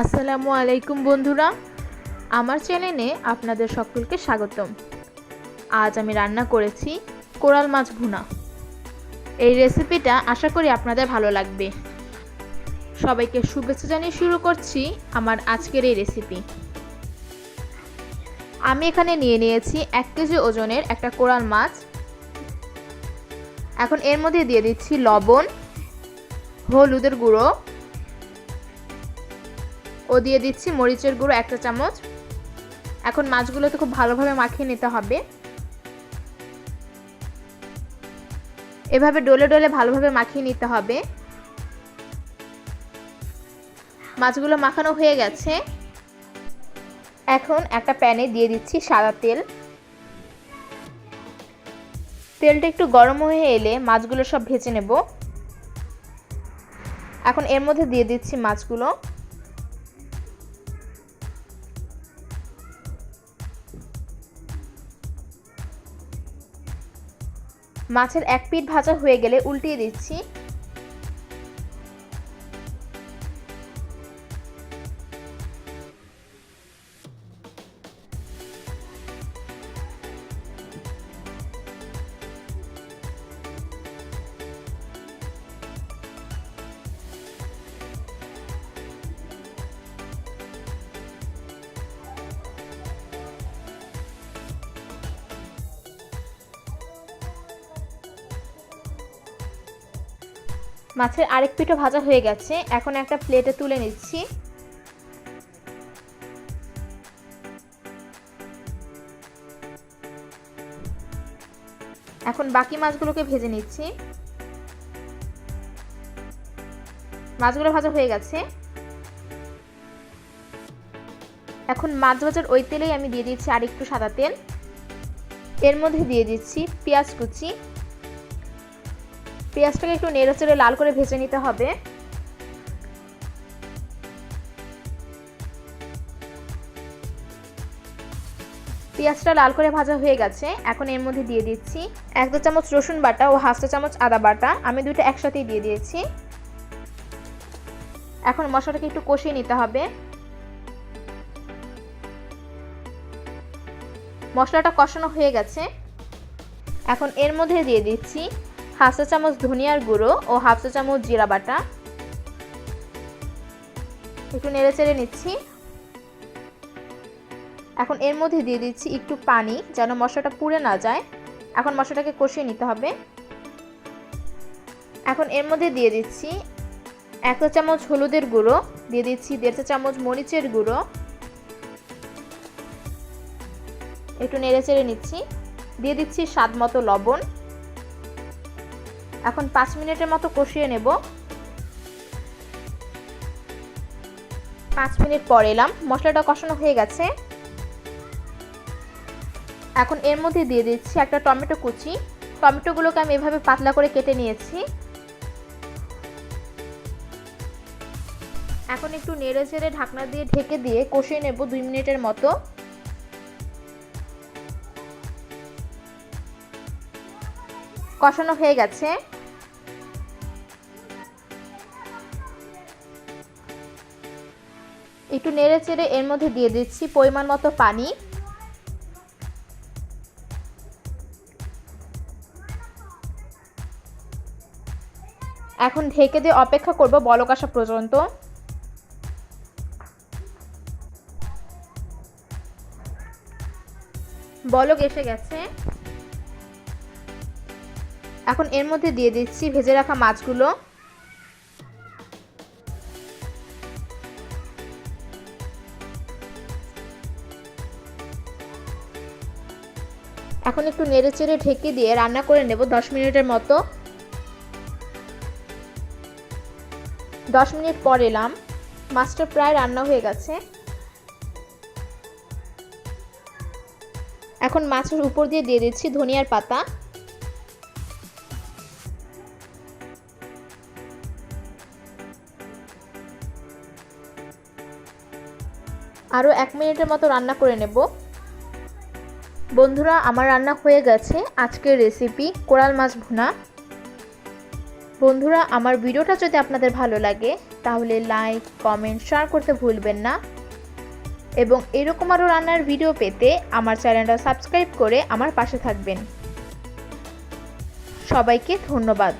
আসসালামু আলাইকুম বন্ধুরা। আমার চ্যানেলে আপনাদের সকলকে স্বাগতম। আজ আমি রান্না করেছি কোরাল মাছ ভুনা। এই রেসিপিটা আশা করি আপনাদের ভালো লাগবে। সবাইকে শুভেচ্ছা জানিয়ে শুরু করছি আমার আজকের এই রেসিপি। আমি এখানে নিয়ে নিয়েছি এক কেজি ওজনের একটা কোরাল মাছ। এখন এর মধ্যে দিয়ে দিচ্ছি লবণ, হলুদের গুঁড়ো ও দিয়ে দিচ্ছি মরিচের গুঁড়ো একটা চামচ। এখন মাছগুলোতে খুব ভালোভাবে মাখিয়ে নিতে হবে। এভাবে ডলে ডলে ভালোভাবে মাখিয়ে নিতে হবে। মাছগুলো মাখানো হয়ে গেছে। এখন একটা প্যানে দিয়ে দিচ্ছি সাদা তেল। তেলটা একটু গরম হয়ে এলে মাছগুলো সব ভেজে নেব। এখন এর মধ্যে দিয়ে দিচ্ছি মাছগুলো। মাছের এক পিঠ ভাজা হয়ে গেলে উল্টিয়ে দিচ্ছি। মাছের আরেক পিঠও ভাজা হয়ে গেছে। এখন একটা প্লেটে তুলে নিচ্ছি। এখন বাকি মাছগুলোকে ভেজে নিচ্ছি। মাছগুলো ভাজা হয়ে গেছে। এখন মাছ ভাজার ওই তেলেই আমি দিয়ে দিচ্ছি আরেকটু সাদা তেল। এর মধ্যে দিয়ে দিচ্ছি পেঁয়াজ কুচি। পেঁয়াজটাকে একটু নেড়ে চেড়ে লাল করে ভেজে নিতে হবে। পেঁয়াজটা লাল করে ভাজা হয়ে গেছে। এখন এর মধ্যে দিয়ে দিচ্ছি এক দু চামচ রসুন বাটা ও হাফ চা চামচ আদা বাটা। আমি দুইটা একসাথেই দিয়ে দিয়েছি। এখন মশলাটাকে একটু কষিয়ে নিতে হবে। মশলাটা কষানো হয়ে গেছে। এখন এর মধ্যে দিয়ে দিচ্ছি হাফ চা চামচ ধনিয়ার গুঁড়ো ও হাফ চা চামচ জিরা বাটা। একটু নেড়ে চেড়ে নিচ্ছি। এখন এর মধ্যে দিয়ে দিচ্ছি একটু পানি যেন মশলাটা পুড়ে না যায়। এখন মশলাটাকে কষিয়ে নিতে হবে। এখন এর মধ্যে দিয়ে দিচ্ছি এক চা চামচ হলুদের গুঁড়ো, দিয়ে দিচ্ছি দেড় চা চামচ মরিচের গুঁড়ো। একটু নেড়ে চেড়ে নিচ্ছি। দিয়ে দিচ্ছি স্বাদ মতো লবণ। এখন পাঁচ মিনিটের মতো কষিয়ে নেব। পাঁচ মিনিট পর এলাম। মশলাটা কষানো হয়ে গেছে। এখন এর মধ্যে দিয়ে দিচ্ছি একটা টমেটো কুচি। টমেটোগুলোকে আমি এভাবে পাতলা করে কেটে নিয়েছি। এখন একটু নেড়ে চেড়ে ঢাকনা দিয়ে ঢেকে দিয়ে কষিয়ে নেব দুই মিনিটের মতো। কষানো হয়ে গেছে। একটু নেড়ে চেড়ে এর মধ্যে দিয়ে দিচ্ছি পরিমাণ মতো পানি। এখন ঢেকে দিয়ে অপেক্ষা করব বলক আসা পর্যন্ত। বলক এসে গেছে। এখন এর মধ্যে দিয়ে দিচ্ছি ভেজে রাখা মাছগুলো। এখন একটু নেড়ে চেড়ে ঢেকে দিয়ে রান্না করে নেব দশ মিনিটের মতো। দশ মিনিট পর এলাম। মাছটা প্রায় রান্না হয়ে গেছে। এখন মাছের উপর দিয়ে দিয়ে দিচ্ছি ধনিয়ার পাতা। আরও এক মিনিটের মতো রান্না করে নেব। বন্ধুরা, আমার রান্না হয়ে গেছে আজকের রেসিপি কোরাল মাছ ভুনা। বন্ধুরা, আমার ভিডিওটা যদি আপনাদের ভালো লাগে, তাহলে লাইক কমেন্ট শেয়ার করতে ভুলবেন না। এবং এরকম আরও রান্নার ভিডিও পেতে আমার চ্যানেলটা সাবস্ক্রাইব করে আমার পাশে থাকবেন। সবাইকে ধন্যবাদ।